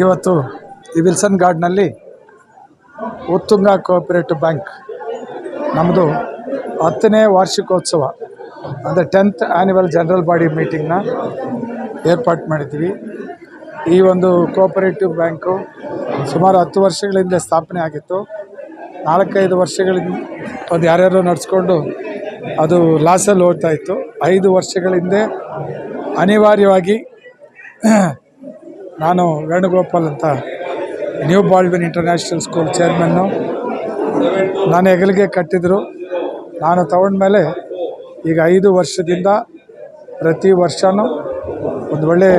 ಇವತ್ತು ಈ ವಿಲ್ಸನ್ ಗಾರ್ಡ್ನಲ್ಲಿ ಉತ್ತುಂಗ ಕೋಆಪರೇಟಿವ್ ಬ್ಯಾಂಕ್ ನಮ್ಮದು ಹತ್ತನೇ ವಾರ್ಷಿಕೋತ್ಸವ, ಅಂದರೆ ಟೆಂತ್ ಆ್ಯನ್ಯುವಲ್ ಜನರಲ್ ಬಾಡಿ ಮೀಟಿಂಗ್ನ ಏರ್ಪಾಟ್ ಮಾಡಿದ್ವಿ ಈ ಒಂದು ಕೋಆಪರೇಟಿವ್ ಬ್ಯಾಂಕು ಸುಮಾರು ಹತ್ತು ವರ್ಷಗಳಿಂದ ಸ್ಥಾಪನೆ ಆಗಿತ್ತು. ನಾಲ್ಕೈದು ವರ್ಷಗಳಿಂದ ಒಂದು ಯಾರ್ಯಾರೋ ನಡೆಸ್ಕೊಂಡು ಅದು ಲಾಸಲ್ಲಿ ಹೋಗ್ತಾ ಇತ್ತು. ಐದು ವರ್ಷಗಳಿಂದ ಅನಿವಾರ್ಯವಾಗಿ ನಾನು ವೇಣುಗೋಪಾಲ್ ಅಂತ new Baldwin international school chairman. ನಾನು ಹೆಗಲಿಗೆ ಕಟ್ಟಿದ್ರು. ನಾನು ತಗೊಂಡ್ಮೇಲೆ ಈಗ ಐದು ವರ್ಷದಿಂದ ಪ್ರತಿ ವರ್ಷವೂ ಒಂದು ಒಳ್ಳೆ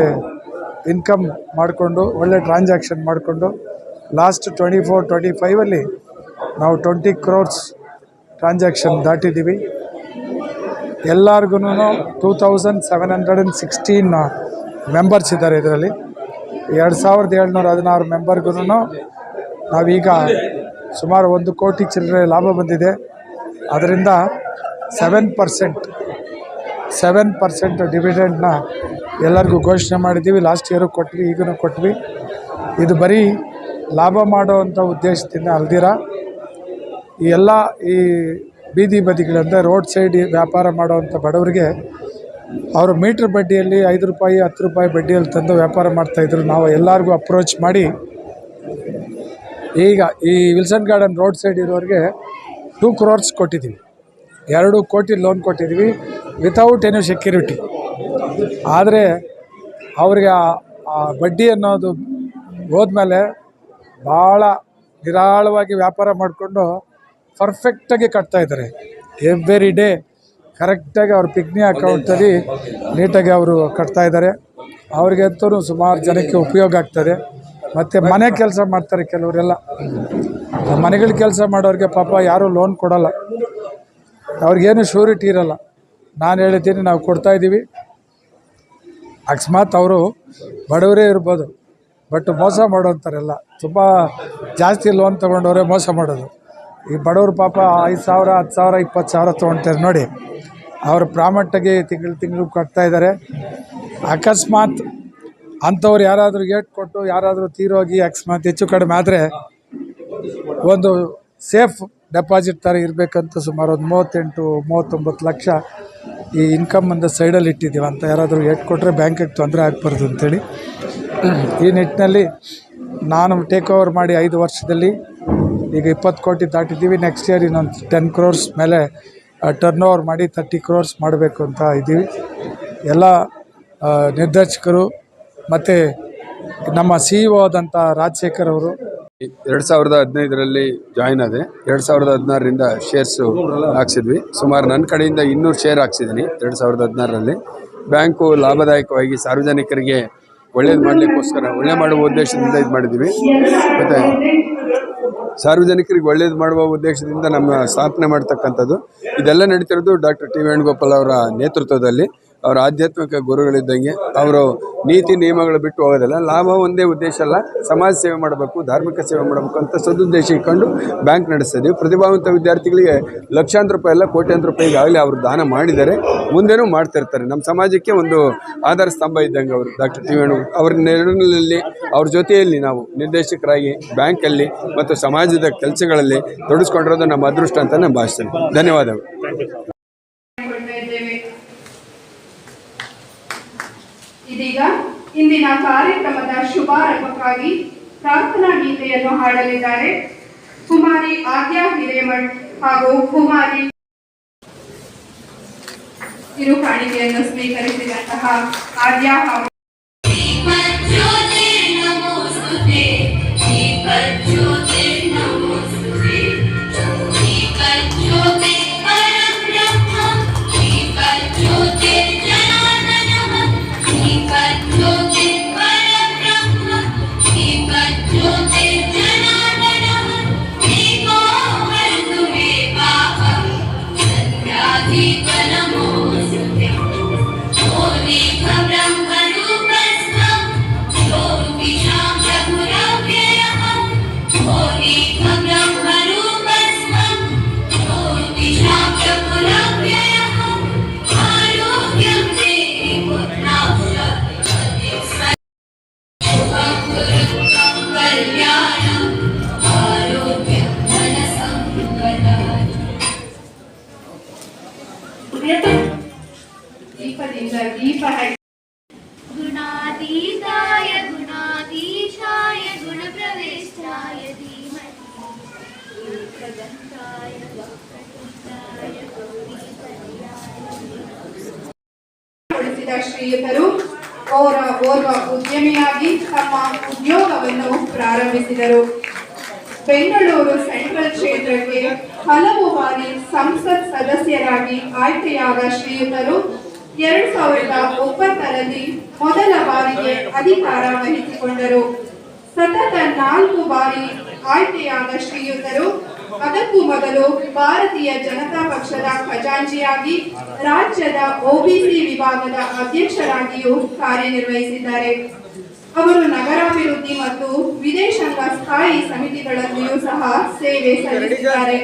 ಇನ್ಕಮ್ ಮಾಡಿಕೊಂಡು, ಒಳ್ಳೆ ಟ್ರಾನ್ಸಾಕ್ಷನ್ ಮಾಡಿಕೊಂಡು, ಲಾಸ್ಟ್ ಟ್ವೆಂಟಿ ಫೋರ್, ಟ್ವೆಂಟಿ ಫೈವಲ್ಲಿ ನಾವು ಟ್ವೆಂಟಿ ಕ್ರೋರ್ಸ್ ಟ್ರಾನ್ಸಾಕ್ಷನ್ ದಾಟಿದ್ದೀವಿ. ಎಲ್ಲರಿಗೂ two thousand seven hundred and sixteen members ಇದ್ದಾರೆ ಇದರಲ್ಲಿ. ಎರಡು ಸಾವಿರದ ಏಳ್ನೂರ ಹದಿನಾರು ಮೆಂಬರ್ಗೂ ನಾವೀಗ ಸುಮಾರು ಒಂದು ಕೋಟಿ ಚಿಲ್ಲರೆ ಲಾಭ ಬಂದಿದೆ. ಅದರಿಂದ ಸೆವೆನ್ ಪರ್ಸೆಂಟ್ ಸೆವೆನ್ ಪರ್ಸೆಂಟ್ ಡಿವಿಡೆಂಡ್ನ ಎಲ್ಲರಿಗೂ ಘೋಷಣೆ ಮಾಡಿದ್ದೀವಿ. ಲಾಸ್ಟ್ ಇಯರು ಕೊಟ್ವಿ ಈಗೂ ಕೊಟ್ವಿ. ಇದು ಬರೀ ಲಾಭ ಮಾಡುವಂಥ ಉದ್ದೇಶದಿಂದ ಅಲ್ದಿರ. ಈ ಎಲ್ಲ ಈ ಬೀದಿ ಬದಿಗಳಂದರೆ ರೋಡ್ ಸೈಡ್ ವ್ಯಾಪಾರ ಮಾಡುವಂಥ ಬಡವರಿಗೆ ಅವರು ಮೀಟ್ರ್ ಬಡ್ಡಿಯಲ್ಲಿ ಐದು ರೂಪಾಯಿ, ಹತ್ತು ರೂಪಾಯಿ ಬಡ್ಡಿಯಲ್ಲಿ ತಂದು ವ್ಯಾಪಾರ ಮಾಡ್ತಾಯಿದ್ರು ನಾವು ಎಲ್ಲರಿಗೂ ಅಪ್ರೋಚ್ ಮಾಡಿ, ಈಗ ಈ ವಿಲ್ಸನ್ ಗಾರ್ಡನ್ ರೋಡ್ ಸೈಡ್ ಇರೋರಿಗೆ ಟೂ ಕ್ರೋರ್ಸ್ ಕೊಟ್ಟಿದ್ದೀವಿ ಎರಡು ಕೋಟಿ ಲೋನ್ ಕೊಟ್ಟಿದ್ದೀವಿ ವಿತೌಟ್ ಎನಿ ಸೆಕ್ಯೂರಿಟಿ ಆದರೆ ಅವ್ರಿಗೆ ಆ- ಬಡ್ಡಿ ಅನ್ನೋದು ಹೋದ್ಮೇಲೆ ಭಾಳ ನಿರಾಳವಾಗಿ ವ್ಯಾಪಾರ ಮಾಡಿಕೊಂಡು ಪರ್ಫೆಕ್ಟಾಗಿ ಕಟ್ತಾಯಿದ್ದಾರೆ ಎವ್ರಿ ಡೇ ಕರೆಕ್ಟಾಗಿ ಅವ್ರ ಪಿಗ್ನಿ ಅಕೌಂಟಲ್ಲಿ ನೀಟಾಗಿ ಅವರು ಕಟ್ತಾ ಇದ್ದಾರೆ. ಅವ್ರಿಗಂತೂ ಸುಮಾರು ಜನಕ್ಕೆ ಉಪಯೋಗ ಆಗ್ತದೆ. ಮತ್ತು ಮನೆ ಕೆಲಸ ಮಾಡ್ತಾರೆ ಕೆಲವರೆಲ್ಲ. ಮನೆಗಳ ಕೆಲಸ ಮಾಡೋರಿಗೆ ಪಾಪ ಯಾರೂ ಲೋನ್ ಕೊಡೋಲ್ಲ. ಅವ್ರಿಗೇನು ಶ್ಯೂರಿಟಿ ಇರಲ್ಲ. ನಾನು ಹೇಳಿದ್ದೀನಿ, ನಾವು ಕೊಡ್ತಾ ಇದ್ದೀವಿ. ಅಕಸ್ಮಾತ್ ಅವರು ಬಡವರೇ ಇರ್ಬೋದು. ಬಟ್ ಮೋಸ ಮಾಡೋಂಥರೆಲ್ಲ ತುಂಬ ಜಾಸ್ತಿ ಲೋನ್ ತೊಗೊಂಡವರೇ ಮೋಸ ಮಾಡೋದು. ಈ ಬಡವರು ಪಾಪ ಐದು ಸಾವಿರ, ಹತ್ತು ಸಾವಿರ, ಇಪ್ಪತ್ತು ಸಾವಿರ ತೊಗೊಳ್ತಾರೆ ನೋಡಿ. ಅವರು ಪ್ರಾಮಟ್ಟಗೆ ತಿಂಗಳು ತಿಂಗಳು ಕಟ್ತಾ ಇದ್ದಾರೆ. ಅಕಸ್ಮಾತ್ ಅಂಥವ್ರು ಯಾರಾದರೂ ಏಟ್ ಕೊಟ್ಟು ಯಾರಾದರೂ ತೀರೋಗಿ ಅಕಸ್ಮಾತ್ ಹೆಚ್ಚು ಕಡಿಮೆ ಆದರೆ ಒಂದು ಸೇಫ್ ಡೆಪಾಸಿಟ್ ಥರ ಇರಬೇಕಂತ ಸುಮಾರು ಒಂದು ಮೂವತ್ತೆಂಟು, ಮೂವತ್ತೊಂಬತ್ತು ಲಕ್ಷ ಈ ಇನ್ಕಮ್ ಒಂದು ಸೈಡಲ್ಲಿ ಇಟ್ಟಿದ್ದೀವಿ. ಅಂತ ಯಾರಾದರೂ ಏಟ್ ಕೊಟ್ಟರೆ ಬ್ಯಾಂಕಿಗೆ ತೊಂದರೆ ಆಗಬಾರ್ದು ಅಂತೇಳಿ. ಈ ನಿಟ್ಟಿನಲ್ಲಿ ನಾನು ಟೇಕ್ ಓವರ್ ಮಾಡಿ ಐದು ವರ್ಷದಲ್ಲಿ ಈಗ ಇಪ್ಪತ್ತು ಕೋಟಿ ದಾಟಿದ್ದೀವಿ. ನೆಕ್ಸ್ಟ್ ಇಯರ್ ಇನ್ನೊಂದು ಟೆನ್ ಕ್ರೋರ್ಸ್ ಮೇಲೆ ಟರ್ನ್ ಓವರ್ ಮಾಡಿ ತರ್ಟಿ ಕ್ರೋರ್ಸ್ ಮಾಡಬೇಕು ಅಂತ ಇದ್ದೀವಿ. ಎಲ್ಲ ನಿರ್ದೇಶಕರು ಮತ್ತು ನಮ್ಮ ಸಿ ಇ ಆದಂಥ ರಾಜಶೇಖರ್ ಅವರು ಎರಡು ಸಾವಿರದ ಹದಿನೈದರಲ್ಲಿ ಜಾಯ್ನ್ ಆದೆ. ಎರಡು ಸಾವಿರದ ಹದಿನಾರರಿಂದ ಶೇರ್ಸು ಹಾಕ್ಸಿದ್ವಿ. ಸುಮಾರು ನನ್ನ ಕಡೆಯಿಂದ ಇನ್ನೂರು ಶೇರ್ ಹಾಕ್ಸಿದ್ದೀನಿ ಎರಡು ಸಾವಿರದ ಹದಿನಾರರಲ್ಲಿ. ಬ್ಯಾಂಕು ಲಾಭದಾಯಕವಾಗಿ ಸಾರ್ವಜನಿಕರಿಗೆ ಒಳ್ಳೇದು ಮಾಡಲಿಕ್ಕೋಸ್ಕರ, ಒಳ್ಳೆ ಮಾಡುವ ಉದ್ದೇಶದಿಂದ ಇದು ಮಾಡಿದ್ದೀವಿ ಮತ್ತು ಸಾರ್ವಜನಿಕರಿಗೆ ಒಳ್ಳೇದು ಮಾಡುವ ಉದ್ದೇಶದಿಂದ ನಮ್ಮ ಸ್ಥಾಪನೆ ಮಾಡ್ತಕ್ಕಂಥದ್ದು. ಇದೆಲ್ಲ ನಡೀತಿರೋದು ಡಾಕ್ಟರ್ ಟಿ ವೇಣುಗೋಪಾಲ್ ಅವರ ನೇತೃತ್ವದಲ್ಲಿ. ಅವರ ಆಧ್ಯಾತ್ಮಿಕ ಗುರುಗಳಿದ್ದಂಗೆ ಅವರು ನೀತಿ ನಿಯಮಗಳು ಬಿಟ್ಟು ಹೋಗೋದಿಲ್ಲ, ಲಾಭ ಒಂದೇ ಉದ್ದೇಶ ಅಲ್ಲ, ಸಮಾಜ ಸೇವೆ ಮಾಡಬೇಕು, ಧಾರ್ಮಿಕ ಸೇವೆ ಮಾಡಬೇಕು ಅಂತ ಸದುದ್ದೇಶ ಇಟ್ಕೊಂಡು ಬ್ಯಾಂಕ್ ನಡೆಸ್ತಿದ್ದೀವಿ ಪ್ರತಿಭಾವಂತ ವಿದ್ಯಾರ್ಥಿಗಳಿಗೆ ಲಕ್ಷಾಂತರ ರೂಪಾಯಿ ಎಲ್ಲ ಕೋಟ್ಯಾಂತರ ರೂಪಾಯಿ ಈಗಾಗಲೇ ಅವರು ದಾನ ಮಾಡಿದ್ದಾರೆ. ಮುಂದೆನೂ ಮಾಡ್ತಿರ್ತಾರೆ ನಮ್ಮ ಸಮಾಜಕ್ಕೆ ಒಂದು ಆಧಾರ ಸ್ತಂಭ ಇದ್ದಂಗೆ ಅವರು ಡಾಕ್ಟರ್ ಟಿ ವೇಣು ಅವ್ರ ನೆರಳಿನಲ್ಲಿ ಅವ್ರ ಜೊತೆಯಲ್ಲಿ ನಾವು ನಿರ್ದೇಶಕರಾಗಿ ಬ್ಯಾಂಕಲ್ಲಿ ಮತ್ತು ಸಮಾಜದ ಕೆಲಸಗಳಲ್ಲಿ ತೊಡಗಿಸ್ಕೊಂಡಿರೋದು ನಮ್ಮ ಅದೃಷ್ಟ ಅಂತ ನಾನು ಭಾವಿಸ್ತೇನೆ. ಧನ್ಯವಾದಗಳು. ಇದೀಗ ಇಂದಿನ ಕಾರ್ಯಕ್ರಮದ ಶುಭಾರಂಭಕ್ಕಾಗಿ ಪ್ರಾರ್ಥನಾ ಗೀತೆಯನ್ನು ಹಾಡಲಿದ್ದಾರೆ. ಕುಮಾರಿ ಆದ್ಯಾ ಹಿರೇಮಠ್ ಹಾಗೂ ಕುಮಾರಿ ಕಿರು ಕಾಣಿಕೆಯನ್ನು ಸ್ವೀಕರಿಸಿದಂತಹ ಆದ್ಯಾ ಶ್ರೀಯುತರು ಅವರ ಓರ್ವ ಉದ್ಯಮಿಯಾಗಿ ತಮ್ಮ ಉದ್ಯೋಗವನ್ನು ಪ್ರಾರಂಭಿಸಿದರು. ಬೆಂಗಳೂರು ಸೆಂಟ್ರಲ್ ಕ್ಷೇತ್ರಕ್ಕೆ ಹಲವು ಬಾರಿ ಸಂಸತ್ ಸದಸ್ಯರಾಗಿ ಆಯ್ಕೆಯಾದ ಶ್ರೀಯುತರು, ಎರಡ್ ಸಾವಿರದ ಒಂಬತ್ತರಲ್ಲಿ ಮೊದಲ ಬಾರಿಗೆ ಅಧಿಕಾರ ವಹಿಸಿಕೊಂಡರು. ಸತತ ನಾಲ್ಕು ಬಾರಿ ಆಯ್ಕೆಯಾದ ಶ್ರೀಯುತರು ಅದಕ್ಕೂ ಮೊದಲು ಭಾರತೀಯ ಜನತಾ ಪಕ್ಷದ ಖಜಾಂಚಿಯಾಗಿ ರಾಜ್ಯದ ಒಬಿಸಿ ವಿಭಾಗದ ಅಧ್ಯಕ್ಷರಾಗಿಯೂ ಕಾರ್ಯನಿರ್ವಹಿಸಿದ್ದಾರೆ. ಅವರು ನಗರಾಭಿವೃದ್ಧಿ ಮತ್ತು ವಿದೇಶಾಂಗ ಸ್ಥಾಯಿ ಸಮಿತಿಗಳಲ್ಲಿಯೂ ಸಹ ಸೇವೆ ಸಲ್ಲಿಸಿದ್ದಾರೆ.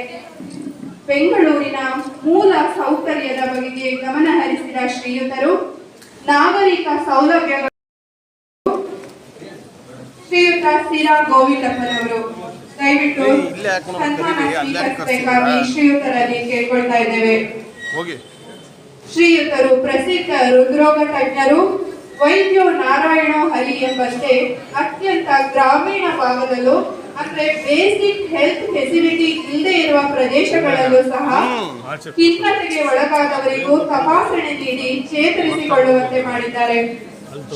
ಬೆಂಗಳೂರಿನ ಮೂಲ ಸೌಕರ್ಯದ ಬಗೆಗೆ ಗಮನ ಹರಿಸಿದ ಶ್ರೀಯುತರು, ನಾಗರಿಕ ಸೌಲಭ್ಯಗಳು ಶ್ರೀಯುತ ಸಿರಾ ಗೋವಿಂದಪ್ಪನವರು. ದಯವಿಟ್ಟು ಶ್ರೀಯುತರಲ್ಲಿ ಕೇಳ್ಕೊಳ್ತಾ ಇದ್ದೇವೆ. ಶ್ರೀಯುತರು ಪ್ರಸಿದ್ಧ ಹೃದ್ರೋಗ ತಜ್ಞರು ವೈದ್ಯೋ ನಾರಾಯಣ ಹರಿ ಎಂಬಂತೆ ಅತ್ಯಂತ ಗ್ರಾಮೀಣ ಭಾಗದಲ್ಲೂ ಅಂದ್ರೆ ಬೇಸಿಕ್ ಹೆಲ್ತ್ ಫೆಸಿಲಿಟಿ ಇಲ್ಲದೆ ಇರುವ ಪ್ರದೇಶಗಳಲ್ಲೂ ಸಹ ಖಿನ್ನತೆಗೆ ಒಳಗಾದವರಿಗೂ ತಪಾಸಣೆ ನೀಡಿ ಚೇತರಿಸಿಕೊಳ್ಳುವಂತೆ ಮಾಡಿದ್ದಾರೆ.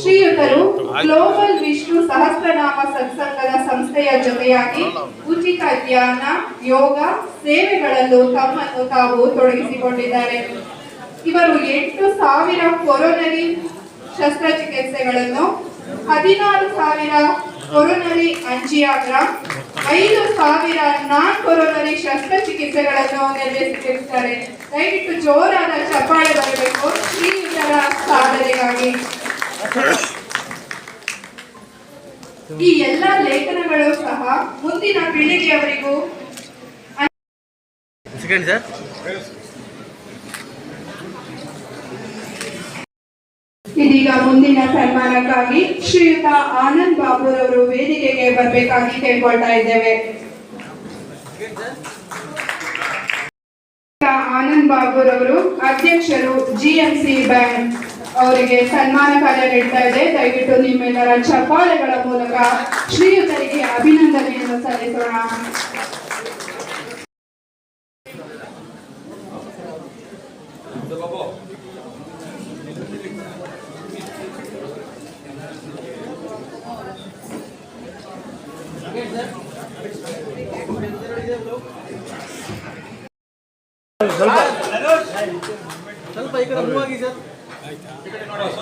ಶ್ರೀಯುತರು ಗ್ಲೋಬಲ್ ವಿಷ್ಣು ಸಹಸ್ರನಾಮ ಸತ್ಸಂಗದ ಸಂಸ್ಥೆಯ ಜೊತೆಯಾಗಿ ಉಚಿತ ಧ್ಯಾನ, ಯೋಗ ಸೇವೆಗಳಲ್ಲೂ ತಮ್ಮನ್ನು ತಾವು ತೊಡಗಿಸಿಕೊಂಡಿದ್ದಾರೆ. ಇವರು ಎಂಟು ಸಾವಿರ ಕೊರೋನರಿ ಶಸ್ತ್ರಚಿಕಿತ್ಸೆಗಳನ್ನು, ಹದಿನಾರು ಸಾವಿರ ಕೊರೋನರಿ ಅಂಜಿಯಾಗ್ರಾಮ್ ಐದು ಸಾವಿರ ನಾನ್ ಕೊರೋನರಿ ಶಸ್ತ್ರಚಿಕಿತ್ಸೆಗಳನ್ನು ನೆರವೇರಿಸಿರುತ್ತಾರೆ ದಯವಿಟ್ಟು ಜೋರಾದ ಚಪ್ಪಾಳೆ ಬರಬೇಕು. ಶ್ರೀಯುತರ ಸಾಧನೆಗಾಗಿ. ಈ ಎಲ್ಲ ಲೇಖನಗಳು ಸಹ ಮುಂದಿನ ಪೀಳಿಗೆಯವರಿಗೂ ಇದೀಗ ಮುಂದಿನ ಸನ್ಮಾನಕ್ಕಾಗಿ ಶ್ರೀಯುತ ಆನಂದ್ ಬಾಬುರವರು ವೇದಿಕೆಗೆ ಬರಬೇಕಾಗಿ ಕೇಳ್ಕೊಳ್ತಾ ಇದ್ದೇವೆ. ಆನಂದ್ ಬಾಬುರವರು ಅಧ್ಯಕ್ಷರು ಜಿಎಂಸಿ ಬ್ಯಾಂಕ್. ಅವರಿಗೆ ಸನ್ಮಾನ ಕಾರ್ಯ ನೀಡ್ತಾ ಇದೆ. ದಯವಿಟ್ಟು ನಿಮ್ಮೆಲ್ಲರ ಚಪ್ಪಾಳೆಗಳ ಮೂಲಕ ಶ್ರೀಯುತರಿಗೆ ಅಭಿನಂದನೆಯನ್ನು ಸಲ್ಲಿಸೋಣ.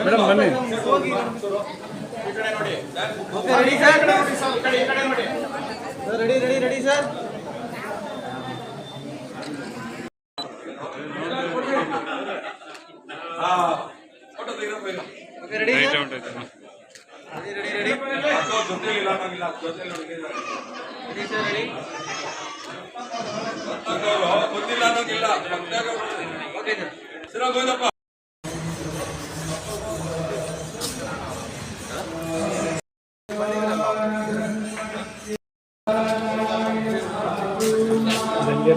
ಮೇಡಮ್ ಬನ್ನಿ. Okay ready sir ready ready ready sir. Okay ready ready ready ready. Ready sir ready. Okay